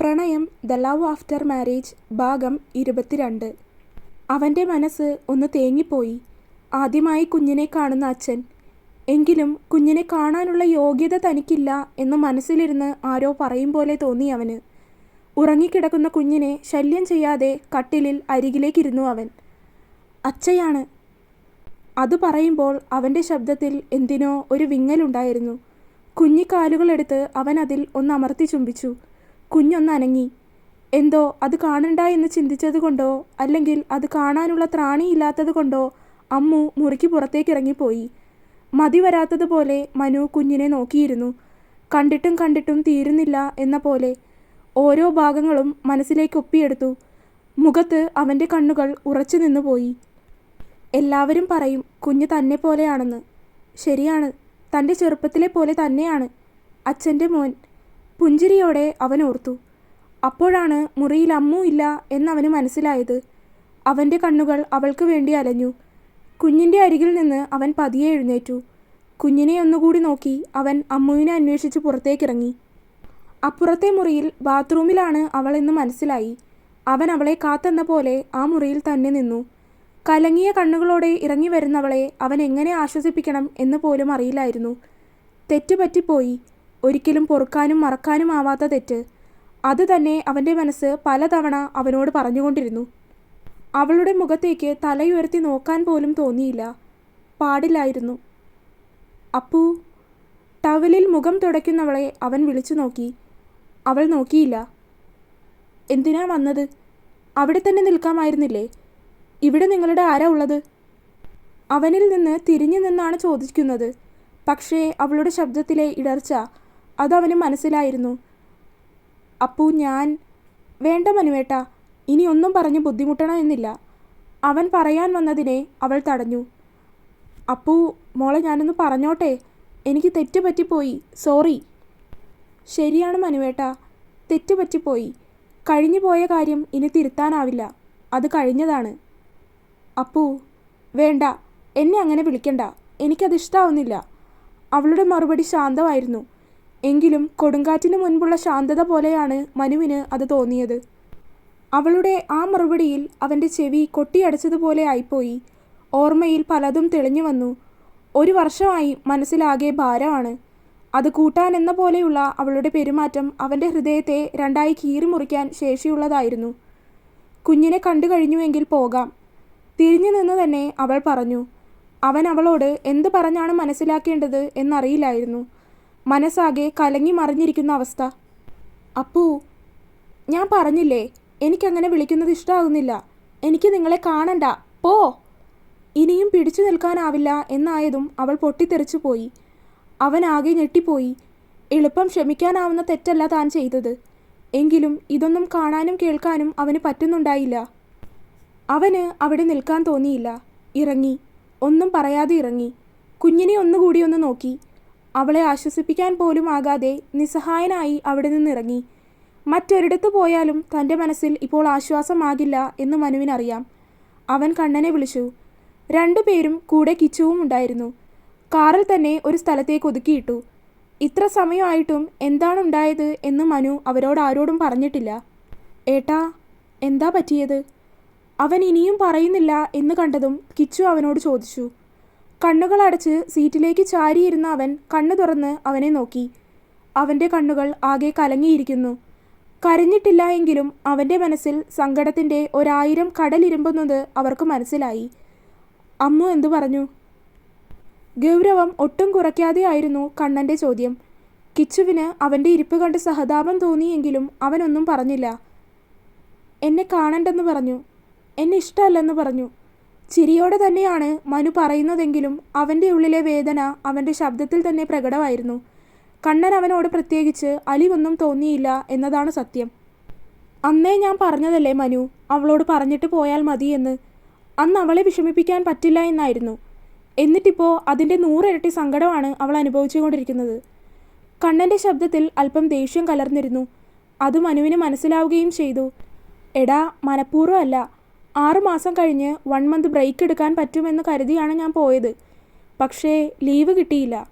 പ്രണയം the love after marriage ഭാഗം ഇരുപത്തിരണ്ട്. അവന്റെ മനസ്സ് ഒന്ന് തേങ്ങിപ്പോയി. ആദ്യമായി കുഞ്ഞിനെ കാണുന്ന അച്ഛൻ എങ്കിലും കുഞ്ഞിനെ കാണാനുള്ള യോഗ്യത തനിക്കില്ല എന്ന് മനസ്സിലിരുന്ന് ആരോ പറയും പോലെ തോന്നി അവന്. ഉറങ്ങിക്കിടക്കുന്ന കുഞ്ഞിനെ ശല്യം ചെയ്യാതെ കട്ടിലിൽ അരികിലേക്കിരുന്നു അവൻ. അച്ഛയാണ് അത് പറയുമ്പോൾ അവന്റെ ശബ്ദത്തിൽ എന്തിനോ ഒരു വിങ്ങലുണ്ടായിരുന്നു. കുഞ്ഞിക്കാലുകളെടുത്ത് അവൻ അതിൽ ഒന്ന് അമർത്തി ചുംബിച്ചു. കുഞ്ഞൊന്ന് അനങ്ങി എന്തോ അത് കാണണ്ട എന്ന് ചിന്തിച്ചത് കൊണ്ടോ അല്ലെങ്കിൽ അത് കാണാനുള്ള ത്രാണിയില്ലാത്തത് കൊണ്ടോ അമ്മു മുറിക്ക് പുറത്തേക്ക് ഇറങ്ങിപ്പോയി മതി വരാത്തതുപോലെ മനു കുഞ്ഞിനെ നോക്കിയിരുന്നു. കണ്ടിട്ടും കണ്ടിട്ടും തീരുന്നില്ല എന്ന പോലെ ഓരോ ഭാഗങ്ങളും മനസ്സിലേക്ക് ഒപ്പിയെടുത്തു. മുഖത്ത് അവന്റെ കണ്ണുകൾ ഉറച്ചു നിന്നുപോയി. എല്ലാവരും പറയും കുഞ്ഞ് തന്നെ പോലെയാണെന്ന്. ശരിയാണ് തന്റെ ചെറുപ്പത്തിലെ പോലെ തന്നെയാണ്. അച്ഛന്റെ മോൻ പുഞ്ചിരിയോടെ അവൻ ഓർത്തു. അപ്പോഴാണ് മുറിയിൽ അമ്മു ഇല്ല എന്നവന് മനസ്സിലായത്. അവന്റെ കണ്ണുകൾ അവൾക്ക് വേണ്ടി അലഞ്ഞു. കുഞ്ഞിന്റെ അരികിൽ നിന്ന് അവൻ പതിയെ എഴുന്നേറ്റു. കുഞ്ഞിനെ ഒന്നുകൂടി നോക്കി അവൻ അമ്മുവിനെ അന്വേഷിച്ച് പുറത്തേക്കിറങ്ങി. അപ്പുറത്തെ മുറിയിൽ ബാത്റൂമിലാണ് അവളെന്ന് മനസ്സിലായി. അവൻ അവളെ കാത്തെന്ന പോലെ ആ മുറിയിൽ തന്നെ നിന്നു. കലങ്ങിയ കണ്ണുകളോടെ ഇറങ്ങി വരുന്നവളെ അവൻ എങ്ങനെ ആശ്വസിപ്പിക്കണം എന്ന് പോലും അറിയില്ലായിരുന്നു. തെറ്റ് പറ്റിപ്പോയി. ഒരിക്കലും പൊറുക്കാനും മറക്കാനും ആവാത്ത തെറ്റ്. അത് തന്നെ അവന്റെ മനസ്സ് പലതവണ അവനോട് പറഞ്ഞുകൊണ്ടിരുന്നു. അവളുടെ മുഖത്തേക്ക് തലയുയർത്തി നോക്കാൻ പോലും തോന്നിയില്ല. പാടില്ലായിരുന്നു. അപ്പു ടവലിൽ മുഖം തുടയ്ക്കുന്നവളെ അവൻ വിളിച്ചു നോക്കി. അവൾ നോക്കിയില്ല. എന്തിനാ വന്നത്? അവിടെ തന്നെ നിൽക്കാമായിരുന്നില്ലേ? ഇവിടെ നിങ്ങളുടെ ആരാ ഉള്ളത്? അവനിൽ നിന്ന് തിരിഞ്ഞു നിന്നാണ് ചോദിക്കുന്നത്. പക്ഷേ അവളുടെ ശബ്ദത്തിലെ ഇടർച്ച അതവന് മനസ്സിലായിരുന്നു. അപ്പൂ ഞാൻ വേണ്ട മനുവേട്ട ഇനി ഒന്നും പറഞ്ഞ് ബുദ്ധിമുട്ടണമെന്നില്ല അവൻ പറയാൻ വന്നതിനെ അവൾ തടഞ്ഞു. അപ്പൂ മോളെ ഞാനൊന്ന് പറഞ്ഞോട്ടെ? എനിക്ക് തെറ്റ് പറ്റിപ്പോയി സോറി. ശരിയാണ് മനുവേട്ട തെറ്റ് പറ്റിപ്പോയി കഴിഞ്ഞു പോയ കാര്യം ഇനി തിരുത്താനാവില്ല. അത് കഴിഞ്ഞതാണ്. അപ്പൂ വേണ്ട. എന്നെ അങ്ങനെ വിളിക്കണ്ട. എനിക്കത് ഇഷ്ടാവുന്നില്ല. അവളുടെ മറുപടി ശാന്തമായിരുന്നു. എങ്കിലും കൊടുങ്കാറ്റിന് മുൻപുള്ള ശാന്തത പോലെയാണ് മനുവിന് അത് തോന്നിയത്. അവളുടെ ആ മറുപടിയിൽ അവന്റെ ചെവി കൊട്ടിയടച്ചതുപോലെ ആയിപ്പോയി. ഓർമ്മയിൽ പലതും തെളിഞ്ഞു വന്നു. ഒരു വർഷമായി മനസ്സിലാകെ ഭാരമാണ്. അത് കൂട്ടാനെന്ന പോലെയുള്ള അവളുടെ പെരുമാറ്റം അവന്റെ ഹൃദയത്തെ രണ്ടായി കീറിമുറിക്കാൻ ശേഷിയുള്ളതായിരുന്നു. കുഞ്ഞിനെ കണ്ടു കഴിഞ്ഞുവെങ്കിൽ പോകാം. തിരിഞ്ഞു നിന്ന് തന്നെ അവൾ പറഞ്ഞു അവൻ അവളോട് എന്ത് പറഞ്ഞാണ് മനസ്സിലാക്കേണ്ടത് എന്നറിയില്ലായിരുന്നു. മനസ്സാകെ കലങ്ങി മറിഞ്ഞിരിക്കുന്ന അവസ്ഥ. അപ്പു ഞാൻ പറഞ്ഞില്ലേ എനിക്കങ്ങനെ വിളിക്കുന്നത് ഇഷ്ടമാകുന്നില്ല എനിക്ക് നിങ്ങളെ കാണണ്ട. പോ. ഇനിയും പിടിച്ചു നിൽക്കാനാവില്ല എന്നായതും അവൾ പൊട്ടിത്തെറിച്ചു പോയി. അവൻ ആകെ ഞെട്ടിപ്പോയി. എളുപ്പം ക്ഷമിക്കാനാവുന്ന തെറ്റല്ല താൻ ചെയ്തത്. എങ്കിലും ഇതൊന്നും കാണാനും കേൾക്കാനും അവന് പറ്റുന്നുണ്ടായില്ല. അവന് അവിടെ നിൽക്കാൻ തോന്നിയില്ല. ഇറങ്ങി. ഒന്നും പറയാതെ ഇറങ്ങി. കുഞ്ഞിനെ ഒന്നുകൂടി ഒന്ന് നോക്കി. അവളെ ആശ്വസിപ്പിക്കാൻ പോലും ആകാതെ നിസ്സഹായനായി അവിടെ നിന്നിറങ്ങി. മറ്റൊരിടത്ത് പോയാലും തന്റെ മനസ്സിൽ ഇപ്പോൾ ആശ്വാസമാകില്ല എന്ന് മനുവിനറിയാം. അവൻ കണ്ണനെ വിളിച്ചു. രണ്ടുപേരും കൂടെ കിച്ചുവും ഉണ്ടായിരുന്നു. കാറിൽ തന്നെ ഒരു സ്ഥലത്തേക്ക് ഒതുക്കിയിട്ടു. ഇത്ര സമയമായിട്ടും എന്താണുണ്ടായത് എന്ന് മനു അവരോട് ആരോടും പറഞ്ഞിട്ടില്ല. ഏട്ടാ എന്താ പറ്റിയത്? അവൻ ഇനിയും പറയുന്നില്ല എന്ന് കണ്ടതും കിച്ചു അവനോട് ചോദിച്ചു. കണ്ണുകൾ അടച്ച് സീറ്റിലേക്ക് ചാരിയിരുന്ന അവൻ കണ്ണു തുറന്ന് അവനെ നോക്കി. അവന്റെ കണ്ണുകൾ ആകെ കലങ്ങിയിരിക്കുന്നു. കരഞ്ഞിട്ടില്ല എങ്കിലും അവന്റെ മനസ്സിൽ സങ്കടത്തിന്റെ ഒരായിരം കടലിരുമ്പുന്നത് അവർക്ക് മനസ്സിലായി. അമ്മു എന്തു പറഞ്ഞു? ഗൗരവം ഒട്ടും കുറയ്ക്കാതെയായിരുന്നു കണ്ണന്റെ ചോദ്യം. കിച്ചുവിന് അവന്റെ ഇരിപ്പ് കണ്ട് സഹതാപം തോന്നിയെങ്കിലും അവനൊന്നും പറഞ്ഞില്ല. എന്നെ കാണണ്ടെന്ന് പറഞ്ഞു. എന്നെ ഇഷ്ടമല്ലെന്ന് പറഞ്ഞു. ചിരിയോടെ തന്നെയാണ് മനു പറയുന്നതെങ്കിലും അവന്റെ ഉള്ളിലെ വേദന അവന്റെ ശബ്ദത്തിൽ തന്നെ പ്രകടമായിരുന്നു. കണ്ണൻ അവനോട് പ്രത്യേകിച്ച് അലിവൊന്നും തോന്നിയില്ല എന്നതാണ് സത്യം. അന്നേ ഞാൻ പറഞ്ഞതല്ലേ മനു അവളോട് പറഞ്ഞിട്ട് പോയാൽ മതിയെന്ന് അന്ന് അവളെ വിഷമിപ്പിക്കാൻ പറ്റില്ല എന്നായിരുന്നു. എന്നിട്ടിപ്പോൾ അതിന്റെ നൂറിരട്ടി സങ്കടമാണ് അവൾ അനുഭവിച്ചുകൊണ്ടിരിക്കുന്നത്. കണ്ണന്റെ ശബ്ദത്തിൽ അല്പം ദേഷ്യം കലർന്നിരുന്നു. അത് മനുവിന് മനസ്സിലാവുകയും ചെയ്തു. എടാ മനഃപൂർവമല്ല ആറുമാസം കഴിഞ്ഞ് വൺ മന്ത് ബ്രേക്ക് എടുക്കാൻ പറ്റുമെന്ന് കരുതിയാണ് ഞാൻ പോയത്. പക്ഷേ ലീവ് കിട്ടിയില്ല.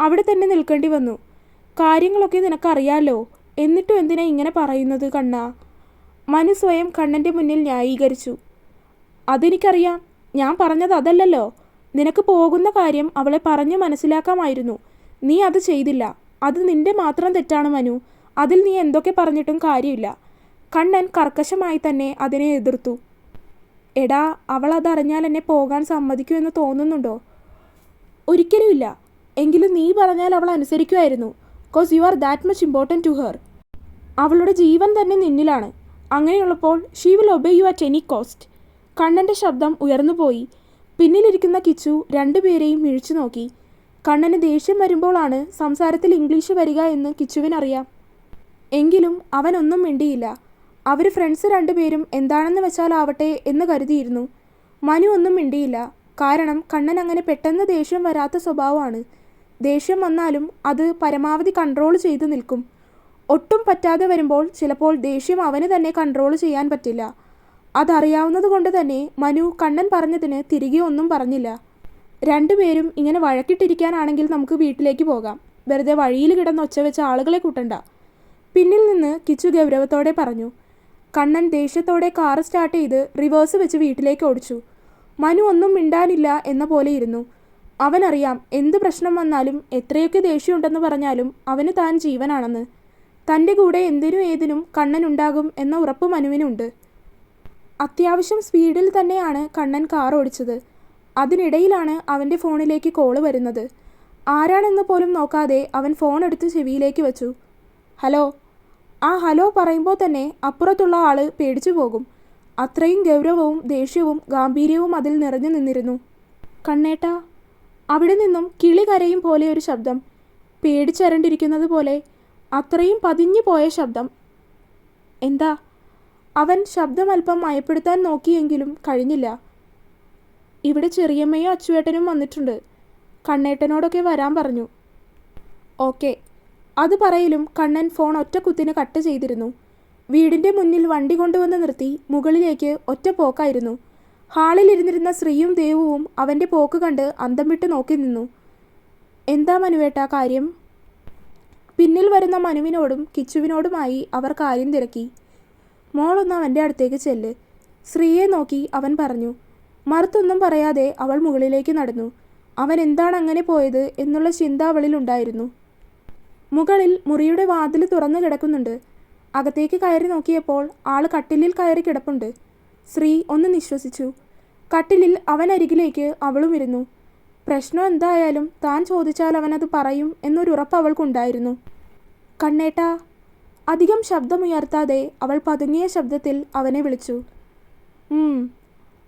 അവിടെ തന്നെ നിൽക്കേണ്ടി വന്നു. കാര്യങ്ങളൊക്കെ നിനക്കറിയാലോ. എന്നിട്ടും എന്തിനാ ഇങ്ങനെ പറയുന്നത് കണ്ണ? മനു സ്വയം കണ്ണന്റെ മുന്നിൽ ന്യായീകരിച്ചു. അതെനിക്കറിയാം. ഞാൻ പറഞ്ഞത് അതല്ലല്ലോ. നിനക്ക് പോകുന്ന കാര്യം അവളെ പറഞ്ഞു മനസ്സിലാക്കാമായിരുന്നു. നീ അത് ചെയ്തില്ല. അത് നിന്റെ മാത്രം തെറ്റാണ് മനു. അതിൽ നീ എന്തൊക്കെ പറഞ്ഞിട്ടും കാര്യമില്ല. കണ്ണൻ കർക്കശമായി തന്നെ അതിനെ എതിർത്തു. എടാ അവൾ അതറിഞ്ഞാൽ എന്നെ പോകാൻ സമ്മതിക്കുമെന്ന് തോന്നുന്നുണ്ടോ? ഒരിക്കലുമില്ല. എങ്കിലും നീ പറഞ്ഞാൽ അവൾ അനുസരിക്കുമായിരുന്നു. Because you are that much important to her അവളുടെ ജീവൻ തന്നെ നിന്നിലാണ്. അങ്ങനെയുള്ളപ്പോൾ she will obey you at any cost കണ്ണന്റെ ശബ്ദം ഉയർന്നു പോയി. പിന്നിലിരിക്കുന്ന കിച്ചു രണ്ടുപേരെയും മിഴിച്ചു നോക്കി. കണ്ണന് ദേഷ്യം വരുമ്പോഴാണ് സംസാരത്തിൽ ഇംഗ്ലീഷ് വരിക എന്ന് കിച്ചുവിനറിയാം. എങ്കിലും അവനൊന്നും മിണ്ടിയില്ല. അവർ ഫ്രണ്ട്സ് രണ്ടുപേരും എന്താണെന്ന് വെച്ചാലാവട്ടെ എന്ന് കരുതിയിരുന്നു. മനു ഒന്നും മിണ്ടിയില്ല. കാരണം കണ്ണൻ അങ്ങനെ പെട്ടെന്ന് ദേഷ്യം വരാത്ത സ്വഭാവമാണ്. ദേഷ്യം വന്നാലും അത് പരമാവധി കൺട്രോൾ ചെയ്ത് നിൽക്കും. ഒട്ടും പറ്റാതെ വരുമ്പോൾ ചിലപ്പോൾ ദേഷ്യം അവന് തന്നെ കൺട്രോൾ ചെയ്യാൻ പറ്റില്ല. അതറിയാവുന്നത് കൊണ്ട് തന്നെ മനു കണ്ണൻ പറഞ്ഞതിന് തിരികെ ഒന്നും പറഞ്ഞില്ല. രണ്ടുപേരും ഇങ്ങനെ വഴക്കിട്ടിരിക്കാനാണെങ്കിൽ നമുക്ക് വീട്ടിലേക്ക് പോകാം. വെറുതെ വഴിയിൽ കിടന്ന് ഒച്ച വെച്ച ആളുകളെ കൂട്ടണ്ട. പിന്നിൽ നിന്ന് കിച്ചു ഗൗരവത്തോടെ പറഞ്ഞു കണ്ണൻ ദേഷ്യത്തോടെ കാർ സ്റ്റാർട്ട് ചെയ്ത് റിവേഴ്സ് വെച്ച് വീട്ടിലേക്ക് ഓടിച്ചു. മനു ഒന്നും മിണ്ടാനില്ല എന്ന പോലെ ഇരുന്നു. അവനറിയാം എന്ത് പ്രശ്നം വന്നാലും എത്രയൊക്കെ ദേഷ്യമുണ്ടെന്ന് പറഞ്ഞാലും അവന് താൻ ജീവനാണെന്ന്. തന്റെ കൂടെ എന്തിനും ഏതിനും കണ്ണൻ ഉണ്ടാകും എന്ന ഉറപ്പ് മനുവിനുണ്ട്. അത്യാവശ്യം സ്പീഡിൽ തന്നെയാണ് കണ്ണൻ കാർ ഓടിച്ചത്. അതിനിടയിലാണ് അവന്റെ ഫോണിലേക്ക് കോൾ വരുന്നത്. ആരാണെന്ന് പോലും നോക്കാതെ അവൻ ഫോൺ എടുത്ത് ചെവിയിലേക്ക് വെച്ചു. ഹലോ ആ ഹലോ പറയുമ്പോൾ തന്നെ അപ്പുറത്തുള്ള ആൾ പേടിച്ചു പോകും. അത്രയും ഗൗരവവും ദേഷ്യവും ഗാംഭീര്യവും അതിൽ നിറഞ്ഞു നിന്നിരുന്നു. കണ്ണേട്ട അവിടെ നിന്നും കിളി കരയും പോലെ ഒരു ശബ്ദം. പേടിച്ചരണ്ടിരിക്കുന്നത് പോലെ അത്രയും പതിഞ്ഞു പോയ ശബ്ദം. എന്താ അവൻ ശബ്ദം അല്പം മയപ്പെടുത്താൻ നോക്കിയെങ്കിലും കഴിഞ്ഞില്ല. ഇവിടെ ചെറിയമ്മയും അച്ചുവേട്ടനും വന്നിട്ടുണ്ട്. കണ്ണേട്ടനോടൊക്കെ വരാൻ പറഞ്ഞു. ഓക്കെ അത് പറയലും കണ്ണൻ ഫോൺ ഒറ്റ കുത്തിന് കട്ട് ചെയ്തിരുന്നു. വീടിന്റെ മുന്നിൽ വണ്ടി കൊണ്ടുവന്ന് നിർത്തി മുകളിലേക്ക് ഒറ്റ പോക്കായിരുന്നു. ഹാളിൽ ഇരുന്നിരുന്ന ശ്രീയും ദേവുവും അവന്റെ പോക്ക് കണ്ട് അന്തം വിട്ട് നോക്കി നിന്നു. എന്താ മനുവേട്ട കാര്യം? പിന്നിൽ വരുന്ന മനുവിനോടും കിച്ചുവിനോടുമായി അവർ കാര്യം തിരക്കി. മോളൊന്ന് അവന്റെ അടുത്തേക്ക് ചെല്ല്. ശ്രീയെ നോക്കി അവൻ പറഞ്ഞു. മറുത്തൊന്നും പറയാതെ അവൾ മുകളിലേക്ക് നടന്നു. അവൻ എന്താണ് അങ്ങനെ പോയത്? എന്നുള്ള ചിന്ത അവളിലുണ്ടായിരുന്നു. മുകളിൽ മുറിയുടെ വാതിൽ തുറന്നു കിടക്കുന്നുണ്ട്. അകത്തേക്ക് കയറി നോക്കിയപ്പോൾ ആൾ കട്ടിലിൽ കയറി കിടപ്പുണ്ട്. ശ്രീ ഒന്ന് നിശ്വസിച്ചു. കട്ടിലിൽ അവൻ അരികിലേക്ക് അവളും ഇരുന്നു. പ്രശ്നം എന്തായാലും താൻ ചോദിച്ചാൽ അവനത് പറയും എന്നൊരു ഉറപ്പ് അവൾക്കുണ്ടായിരുന്നു. കണ്ണേട്ട. അധികം ശബ്ദമുയർത്താതെ അവൾ പതുങ്ങിയ ശബ്ദത്തിൽ അവനെ വിളിച്ചു.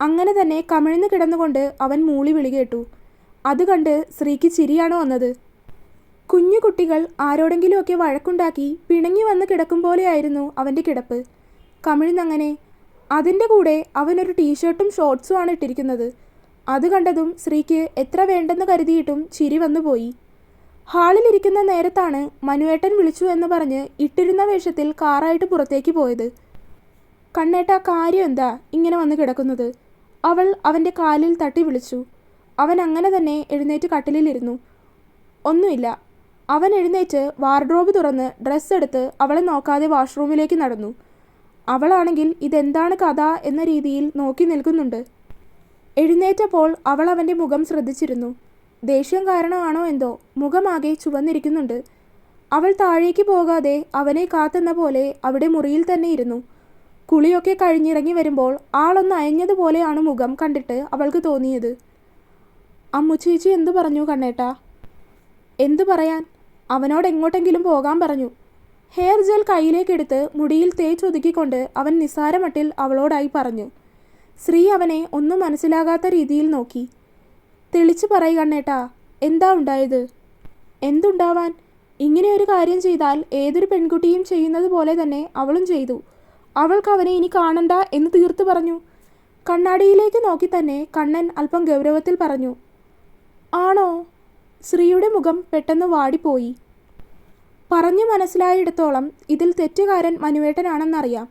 അങ്ങനെ തന്നെ കമിഴ്ന്നു കിടന്നുകൊണ്ട് അവൻ മൂളി വിളികേട്ടു അത് കണ്ട് സ്ത്രീക്ക് ചിരിയാണ് വന്നത്? കുഞ്ഞു കുട്ടികൾ ആരോടെങ്കിലുമൊക്കെ വഴക്കുണ്ടാക്കി പിണങ്ങി വന്ന് കിടക്കും പോലെയായിരുന്നു അവന്റെ കിടപ്പ്. കമിഴ്ന്നങ്ങനെ അതിന്റെ കൂടെ അവനൊരു ടീഷർട്ടും ഷോർട്സും ആണ് ഇട്ടിരിക്കുന്നത്. അത് കണ്ടതും ശ്രീക്ക് എത്ര വേണ്ടെന്ന് കരുതിയിട്ടും ചിരി വന്നുപോയി. ഹാളിലിരിക്കുന്ന നേരത്താണ് മനുവേട്ടൻ വിളിച്ചു എന്ന് പറഞ്ഞ് ഇട്ടിരുന്ന വേഷത്തിൽ കാറായിട്ട് പുറത്തേക്ക് പോയത്. കണ്ണേട്ട കാര്യം എന്താ ഇങ്ങനെ വന്ന് കിടക്കുന്നത്? അവൾ അവന്റെ കാലിൽ തട്ടി വിളിച്ചു. അവൻ അങ്ങനെ തന്നെ എഴുന്നേറ്റ് കട്ടിലിരുന്നു ഒന്നുമില്ല അവൻ എഴുന്നേറ്റ് വാർഡ്രോബ് തുറന്ന് ഡ്രസ്സ് എടുത്ത് അവളെ നോക്കാതെ വാഷ്റൂമിലേക്ക് നടന്നു. അവളാണെങ്കിൽ ഇതെന്താണ് കഥ എന്ന രീതിയിൽ നോക്കി നിൽക്കുന്നുണ്ട്. എഴുന്നേറ്റപ്പോൾ അവൾ അവന്റെ മുഖം ശ്രദ്ധിച്ചിരുന്നു. ദേഷ്യം കാരണമാണോ എന്തോ മുഖമാകെ ചുവന്നിരിക്കുന്നുണ്ട്. അവൾ താഴേക്ക് പോകാതെ അവനെ കാത്തെന്ന പോലെ അവിടെ മുറിയിൽ തന്നെ ഇരുന്നു. കുളിയൊക്കെ കഴിഞ്ഞിറങ്ങി വരുമ്പോൾ ആളൊന്ന് അയഞ്ഞതുപോലെയാണ് മുഖം കണ്ടിട്ട് അവൾക്ക് തോന്നിയത്. അമ്മു ചേച്ചി എന്തു പറഞ്ഞു കണ്ണേട്ടാ? എന്തു പറയാൻ? അവനോട് എങ്ങോട്ടെങ്കിലും പോകാൻ പറഞ്ഞു. ഹെയർ ജെൽ കയ്യിലേക്കെടുത്ത് മുടിയിൽ തേച്ചൊതുക്കിക്കൊണ്ട് അവൻ നിസ്സാരമട്ടിൽ അവളോടായി പറഞ്ഞു. ശ്രീ അവനെ ഒന്നും മനസ്സിലാകാത്ത രീതിയിൽ നോക്കി. തെളിച്ചു പറയ് കണ്ണേട്ടാ എന്താ ഉണ്ടായത്? എന്തുണ്ടാവാൻ? ഇങ്ങനെ ഒരു കാര്യം ചെയ്താൽ ഏതൊരു പെൺകുട്ടിയും ചെയ്യുന്നത് പോലെ തന്നെ അവളും ചെയ്തു. അവൾക്ക് അവനെ ഇനി കാണണ്ട എന്ന് തീർത്തു പറഞ്ഞു. കണ്ണാടിയിലേക്ക് നോക്കി തന്നെ കണ്ണൻ അല്പം ഗൗരവത്തിൽ പറഞ്ഞു. ആണോ? ശ്രീയുടെ മുഖം പെട്ടെന്ന് വാടിപ്പോയി. പറഞ്ഞു മനസ്സിലായിടത്തോളം ഇതിൽ തെറ്റുകാരൻ മനുവേട്ടനാണെന്നറിയാം.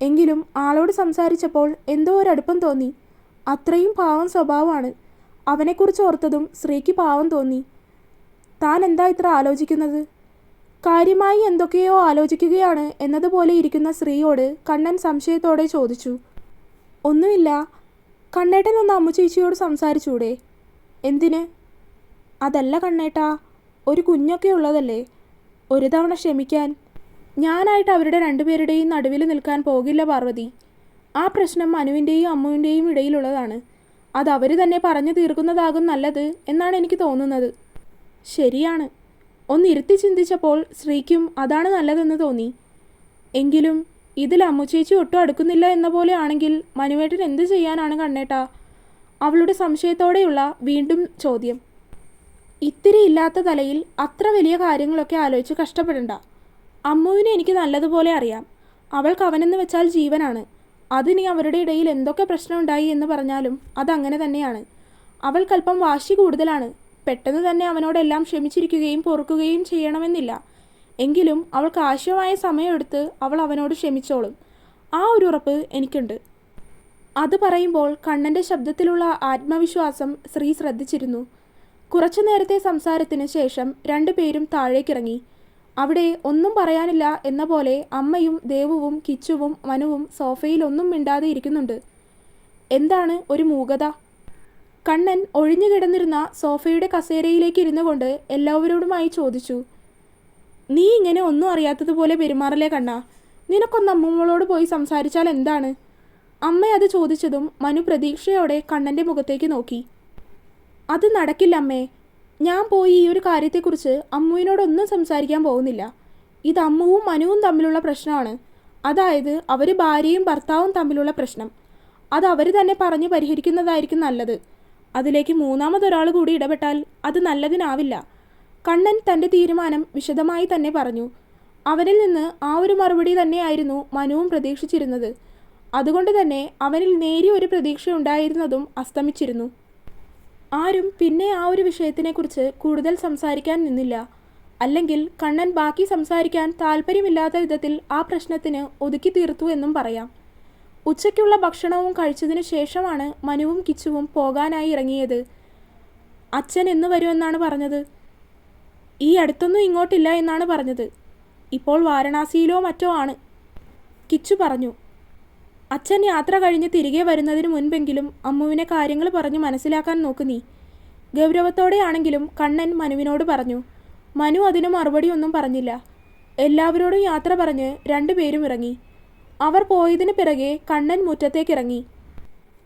എങ്കിലും ആളോട് സംസാരിച്ചപ്പോൾ എന്തോ ഒരടുപ്പം തോന്നി. അത്രയും പാവം സ്വഭാവമാണ്. അവനെക്കുറിച്ച് ഓർത്തതും ശ്രീക്ക് പാവം തോന്നി. താൻ എന്താ ഇത്ര ആലോചിക്കുന്നത്? കാര്യമായി എന്തൊക്കെയോ ആലോചിക്കുകയാണ് എന്നതുപോലെ ഇരിക്കുന്ന സ്ത്രീയോട് കണ്ണൻ സംശയത്തോടെ ചോദിച്ചു. ഒന്നുമില്ല. കണ്ണേട്ടൻ ഒന്ന് അമ്മു ചേച്ചിയോട് സംസാരിച്ചൂടെ? എന്തിന്? അതല്ല കണ്ണേട്ടാ ഒരു കുഞ്ഞൊക്കെ ഉള്ളതല്ലേ? ഒരു തവണ ക്ഷമിക്കാൻ. ഞാനായിട്ട് അവരുടെ രണ്ടുപേരുടെയും നടുവിൽ നിൽക്കാൻ പോകില്ല പാർവതി. ആ പ്രശ്നം മനുവിന്റെയും അമ്മുവിന്റെയും ഇടയിലുള്ളതാണ്. അത് അവർ തന്നെ പറഞ്ഞു തീർക്കുന്നതാകും നല്ലത് എന്നാണ് എനിക്ക് തോന്നുന്നത്. ശരിയാണ്. ഒന്നിരുത്തി ചിന്തിച്ചപ്പോൾ സ്ത്രീക്കും അതാണ് നല്ലതെന്ന് തോന്നി. എങ്കിലും ഇതിൽ അമ്മുചേച്ചി ഒട്ടും അടുക്കുന്നില്ല എന്ന പോലെ ആണെങ്കിൽ മനുവേട്ടൻ എന്ത് ചെയ്യാനാണ് കണ്ണേട്ടാ? അവളുടെ സംശയത്തോടെയുള്ള വീണ്ടും ചോദ്യം. ഇത്തിരി ഇല്ലാത്ത തലയിൽ അത്ര വലിയ കാര്യങ്ങളൊക്കെ ആലോചിച്ച് കഷ്ടപ്പെടണ്ട. അമ്മുവിനെ എനിക്ക് നല്ലതുപോലെ അറിയാം. അവൾക്ക് അവനെന്ന് വെച്ചാൽ ജീവനാണ്. അതിനി അവരുടെ ഇടയിൽ എന്തൊക്കെ പ്രശ്നമുണ്ടായി എന്ന് പറഞ്ഞാലും അതങ്ങനെ തന്നെയാണ്. അവൾക്കല്പം വാശി കൂടുതലാണ്. പെട്ടെന്ന് തന്നെ അവനോടെല്ലാം ക്ഷമിച്ചിരിക്കുകയും പൊറുക്കുകയും ചെയ്യണമെന്നില്ല. എങ്കിലും അവൾക്ക് ആവശ്യമായ സമയമെടുത്ത് അവൾ അവനോട് ക്ഷമിച്ചോളും. ആ ഒരു ഉറപ്പ് എനിക്കുണ്ട്. അത് പറയുമ്പോൾ കണ്ണന്റെ ശബ്ദത്തിലുള്ള ആത്മവിശ്വാസം ശ്രീ ശ്രദ്ധിച്ചിരുന്നു. കുറച്ചു നേരത്തെ സംസാരത്തിന് ശേഷം രണ്ടുപേരും താഴേക്കിറങ്ങി. അവിടെ ഒന്നും പറയാനില്ല എന്ന പോലെ അമ്മയും ദേവുവും കിച്ചുവും മനുവും സോഫയിൽ ഒന്നും മിണ്ടാതെ ഇരിക്കുന്നുണ്ട്. എന്താണ് ഒരു മൂകത? കണ്ണൻ ഒഴിഞ്ഞു കിടന്നിരുന്ന സോഫയുടെ കസേരയിലേക്ക് ഇരുന്നു കൊണ്ട് എല്ലാവരോടുമായി ചോദിച്ചു നീ ഇങ്ങനെ ഒന്നും അറിയാത്തതുപോലെ പെരുമാറലേ കണ്ണ? നിനക്കൊന്ന് അമ്മമ്മളോട് പോയി സംസാരിച്ചാൽ എന്താണ്? അമ്മ അത് ചോദിച്ചതും മനു പ്രതീക്ഷയോടെ കണ്ണന്റെ മുഖത്തേക്ക് നോക്കി. അത് നടക്കില്ല അമ്മേ. ഞാൻ പോയി ഈ ഒരു കാര്യത്തെക്കുറിച്ച് അമ്മുവിനോടൊന്നും സംസാരിക്കാൻ പോകുന്നില്ല. ഇത് അമ്മുവും മനുവും തമ്മിലുള്ള പ്രശ്നമാണ്. അതായത് അവർ ഭാര്യയും ഭർത്താവും തമ്മിലുള്ള പ്രശ്നം. അത് അവർ തന്നെ പറഞ്ഞ് പരിഹരിക്കുന്നതായിരിക്കും നല്ലത്. അതിലേക്ക് മൂന്നാമതൊരാൾ കൂടി ഇടപെട്ടാൽ അത് നല്ലതിനാവില്ല. കണ്ണൻ തന്റെ തീരുമാനം വിശദമായി തന്നെ പറഞ്ഞു. അവനിൽ നിന്ന് ആ ഒരു മറുപടി തന്നെയായിരുന്നു മനുവും പ്രതീക്ഷിച്ചിരുന്നത്. അതുകൊണ്ട് തന്നെ അവനിൽ നേരിയ ഒരു പ്രതീക്ഷ ഉണ്ടായിരുന്നതും അസ്തമിച്ചിരുന്നു. ആരും പിന്നെ ആ ഒരു വിഷയത്തിനെക്കുറിച്ച് കൂടുതൽ സംസാരിക്കാൻ നിന്നില്ല. അല്ലെങ്കിൽ കണ്ണൻ ബാക്കി സംസാരിക്കാൻ താല്പര്യമില്ലാത്ത വിധത്തിൽ ആ പ്രശ്നത്തിന് ഒതുക്കി തീർത്തു എന്നും പറയാം. ഉച്ചയ്ക്കുള്ള ഭക്ഷണവും കഴിച്ചതിന് ശേഷമാണ് മനുവും കിച്ചുവും പോകാനായി ഇറങ്ങിയത്. അച്ഛൻ എന്ന് വരുമെന്നാണ് പറഞ്ഞത്. ഈ അടുത്തൊന്നും ഇങ്ങോട്ടില്ല എന്നാണ് പറഞ്ഞത്. ഇപ്പോൾ വാരണാസിയിലോ മറ്റോ ആണ്. കിച്ചു പറഞ്ഞു. അച്ഛൻ യാത്ര കഴിഞ്ഞ് തിരികെ വരുന്നതിന് മുൻപെങ്കിലും അമ്മുവിനെ കാര്യങ്ങൾ പറഞ്ഞ് മനസ്സിലാക്കാൻ നോക്ക് നീ. ഗൗരവത്തോടെയാണെങ്കിലും കണ്ണൻ മനുവിനോട് പറഞ്ഞു മനു അതിന് മറുപടിയൊന്നും പറഞ്ഞില്ല. എല്ലാവരോടും യാത്ര പറഞ്ഞ് രണ്ടുപേരും ഇറങ്ങി. അവർ പോയതിന് പിറകെ കണ്ണൻ മുറ്റത്തേക്കിറങ്ങി.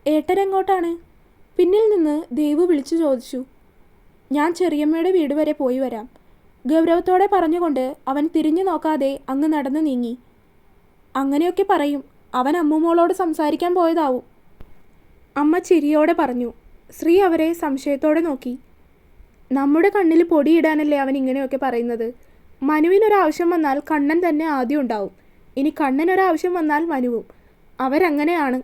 ഏട്ടനെങ്ങോട്ടാണ്? പിന്നിൽ നിന്ന് ദേവു വിളിച്ചു ചോദിച്ചു. ഞാൻ ചെറിയമ്മയുടെ വീട് വരെ പോയി വരാം. ഗൗരവത്തോടെ പറഞ്ഞുകൊണ്ട് അവൻ തിരിഞ്ഞു നോക്കാതെ അങ്ങ് നടന്നു നീങ്ങി. അങ്ങനെയൊക്കെ പറയും. അവൻ അമ്മുമോളോട് സംസാരിക്കാൻ പോയതാവും. അമ്മ ചിരിയോടെ പറഞ്ഞു ശ്രീ അവരെ സംശയത്തോടെ നോക്കി. നമ്മുടെ കണ്ണിൽ പൊടിയിടാനല്ലേ അവൻ ഇങ്ങനെയൊക്കെ പറയുന്നത്? മനുവിനൊരാവശ്യം വന്നാൽ കണ്ണൻ തന്നെ ആദ്യം ഉണ്ടാവും. ഇനി കണ്ണനൊരാവശ്യം വന്നാൽ മനുവും. അവരങ്ങനെയാണ്.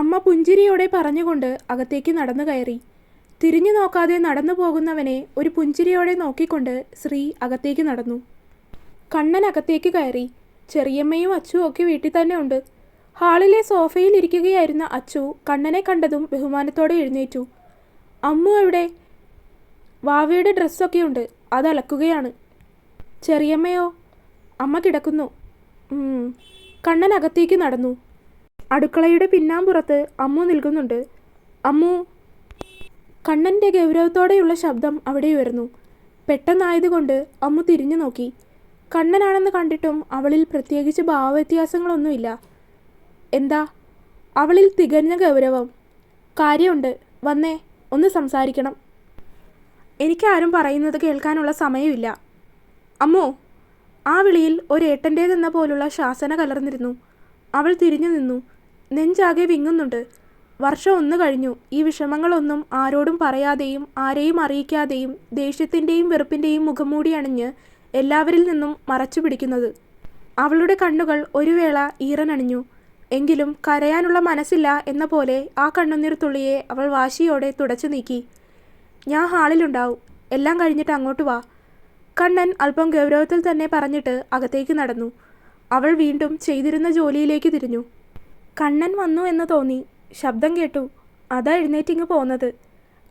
അമ്മ പുഞ്ചിരിയോടെ പറഞ്ഞുകൊണ്ട് അകത്തേക്ക് നടന്നു കയറി. തിരിഞ്ഞു നോക്കാതെ നടന്നു പോകുന്നവനെ ഒരു പുഞ്ചിരിയോടെ നോക്കിക്കൊണ്ട് ശ്രീ അകത്തേക്ക് നടന്നു. കണ്ണൻ അകത്തേക്ക് കയറി. ചെറിയമ്മയും അച്ചുവും ഒക്കെ വീട്ടിൽ തന്നെ ഉണ്ട്. ഹാളിലെ സോഫയിൽ ഇരിക്കുകയായിരുന്ന അച്ചു കണ്ണനെ കണ്ടതും ബഹുമാനത്തോടെ എഴുന്നേറ്റു. അമ്മു എവിടെ? വാവയുടെ ഡ്രസ്സൊക്കെ ഉണ്ട്. അത് അലക്കുകയാണ്. ചെറിയമ്മയോ? അമ്മ കിടക്കുന്നു. കണ്ണൻ അകത്തേക്ക് നടന്നു. അടുക്കളയുടെ പിന്നാമ്പുറത്ത് അമ്മു നിൽക്കുന്നുണ്ട്. അമ്മു കണ്ണന്റെ ഗൗരവത്തോടെയുള്ള ശബ്ദം അവിടെ ഉയർന്നു. പെട്ടെന്നായതുകൊണ്ട് അമ്മു തിരിഞ്ഞു നോക്കി. കണ്ണനാണെന്ന് കണ്ടിട്ടും അവളിൽ പ്രത്യേകിച്ച് ഭാവവ്യത്യാസങ്ങളൊന്നുമില്ല. എന്താ? അവളിൽ തികഞ്ഞ ഗൗരവം. കാര്യമുണ്ട്. വന്നേ ഒന്ന് സംസാരിക്കണം. എനിക്കാരും പറയുന്നത് കേൾക്കാനുള്ള സമയമില്ല. അമ്മോ ആ വിളിയിൽ ഒരേട്ടന്റേതെന്ന പോലുള്ള ശാസന കലർന്നിരുന്നു. അവൾ തിരിഞ്ഞു നിന്നു. നെഞ്ചാകെ വിങ്ങുന്നുണ്ട്. വർഷം ഒന്ന് കഴിഞ്ഞു. ഈ വിഷമങ്ങളൊന്നും ആരോടും പറയാതെയും ആരെയും അറിയിക്കാതെയും ദേഷ്യത്തിന്റെയും വെറുപ്പിന്റെയും മുഖംമൂടി അണിഞ്ഞ് എല്ലാവരിൽ നിന്നും മറച്ചു പിടിക്കുന്നത്. അവളുടെ കണ്ണുകൾ ഒരു വേള ഈറനണിഞ്ഞു എങ്കിലും കരയാനുള്ള മനസ്സില്ല എന്ന പോലെ ആ കണ്ണുനീർ തുള്ളിയെ അവൾ വാശിയോടെ തുടച്ചു നീക്കി. ഞാൻ ഹാളിലുണ്ടാവും. എല്ലാം കഴിഞ്ഞിട്ട് അങ്ങോട്ട് വാ. കണ്ണൻ അല്പം ഗൗരവത്തിൽ തന്നെ പറഞ്ഞിട്ട് അകത്തേക്ക് നടന്നു. അവൾ വീണ്ടും ചെയ്തിരുന്ന ജോലിയിലേക്ക് തിരിഞ്ഞു. കണ്ണൻ വന്നു എന്ന് തോന്നി. ശബ്ദം കേട്ടു. അതാ എഴുന്നേറ്റിങ് പോന്നത്.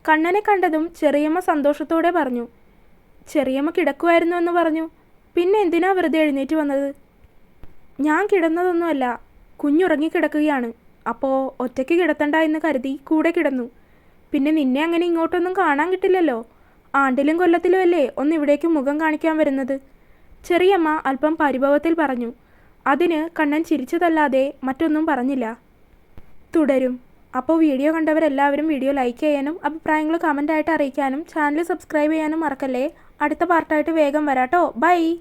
കണ്ണനെ കണ്ടതും ചെറിയമ്മ സന്തോഷത്തോടെ പറഞ്ഞു. ചെറിയമ്മ കിടക്കുമായിരുന്നു എന്ന് പറഞ്ഞു. പിന്നെ എന്തിനാ വെറുതെ എഴുന്നേറ്റ് വന്നത്? ഞാൻ കിടന്നതൊന്നുമല്ല. കുഞ്ഞുറങ്ങിക്കിടക്കുകയാണ് അപ്പോൾ ഒറ്റയ്ക്ക് കിടത്തണ്ട എന്ന് കരുതി കൂടെ കിടന്നു. പിന്നെ നിന്നെ അങ്ങനെ ഇങ്ങോട്ടൊന്നും കാണാൻ കിട്ടില്ലല്ലോ. ആണ്ടിലും കൊല്ലത്തിലും അല്ലേ ഒന്ന് ഇവിടേക്ക് മുഖം കാണിക്കാൻ വരുന്നത്? ചെറിയമ്മ അല്പം പരിഭവത്തിൽ പറഞ്ഞു. അതിന് കണ്ണൻ ചിരിച്ചതല്ലാതെ മറ്റൊന്നും പറഞ്ഞില്ല. തുടരും. അപ്പോൾ വീഡിയോ കണ്ടവരെല്ലാവരും വീഡിയോ ലൈക്ക് ചെയ്യാനും അഭിപ്രായങ്ങൾ കമന്റായിട്ട് അറിയിക്കാനും ചാനൽ സബ്സ്ക്രൈബ് ചെയ്യാനും മറക്കല്ലേ? അടുത്ത പാർട്ടായിട്ട് വേഗം വരാട്ടോ. ബൈ